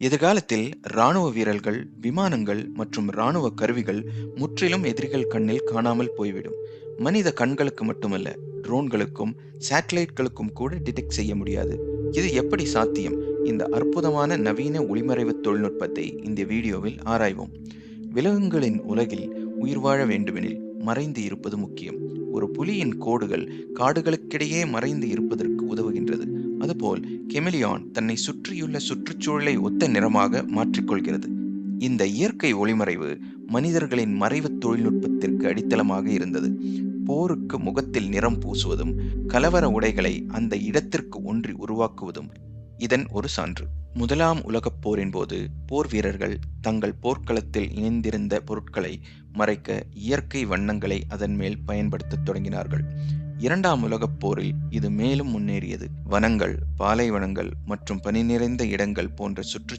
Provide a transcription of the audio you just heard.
எதிர்காலத்தில் ராணுவ வீரர்கள் விமானங்கள் மற்றும் ராணுவ கருவிகள் முற்றிலும் எதிரிகள் கண்ணில் காணாமல் போய்விடும். மனித கண்களுக்கு மட்டுமல்ல ட்ரோன்களுக்கும் சேட்டலைட்களுக்கும் கூட டிடெக்ட் செய்ய முடியாது. இது எப்படி சாத்தியம்? இந்த அற்புதமான நவீன ஒளிமறைவு தொழில்நுட்பத்தை இந்த வீடியோவில் ஆராய்வோம். விலங்குகளின் உலகில் உயிர் வாழ வேண்டுமெனில் மறைந்து இருப்பது முக்கியம். ஒரு புலியின் கோடுகள் காடுகளுக்கிடையே மறைந்து இருப்பதற்கு உதவுகின்றது. அதுபோல் கெமிலியான் தன்னை சுற்றியுள்ள சுற்றுச்சூழலை ஒத்த நிறமாக மாற்றிக்கொள்கிறது. இந்த இயற்கை ஒளிமறைவு மனிதர்களின் மறைவு தொழில்நுட்பத்திற்கு அடித்தளமாக இருந்தது. போருக்கு முகத்தில் நிறம் பூசுவதும் கலவர உடைகளை அந்த இடத்திற்கு ஒன்றி உருவாக்குவதும் இதன் ஒரு சான்று. முதலாம் உலகப் போரின் போது போர் வீரர்கள் தங்கள் போர்க்களத்தில் இணைந்திருந்த பொருட்களை மறைக்க இயற்கை வண்ணங்களை அதன் மேல் பயன்படுத்தத் தொடங்கினார்கள். இரண்டாம் உலகப் போரில் இது மேலும் முன்னேறியது. வனங்கள் பாலைவனங்கள் மற்றும் பனி நிறைந்த இடங்கள் போன்ற சுற்று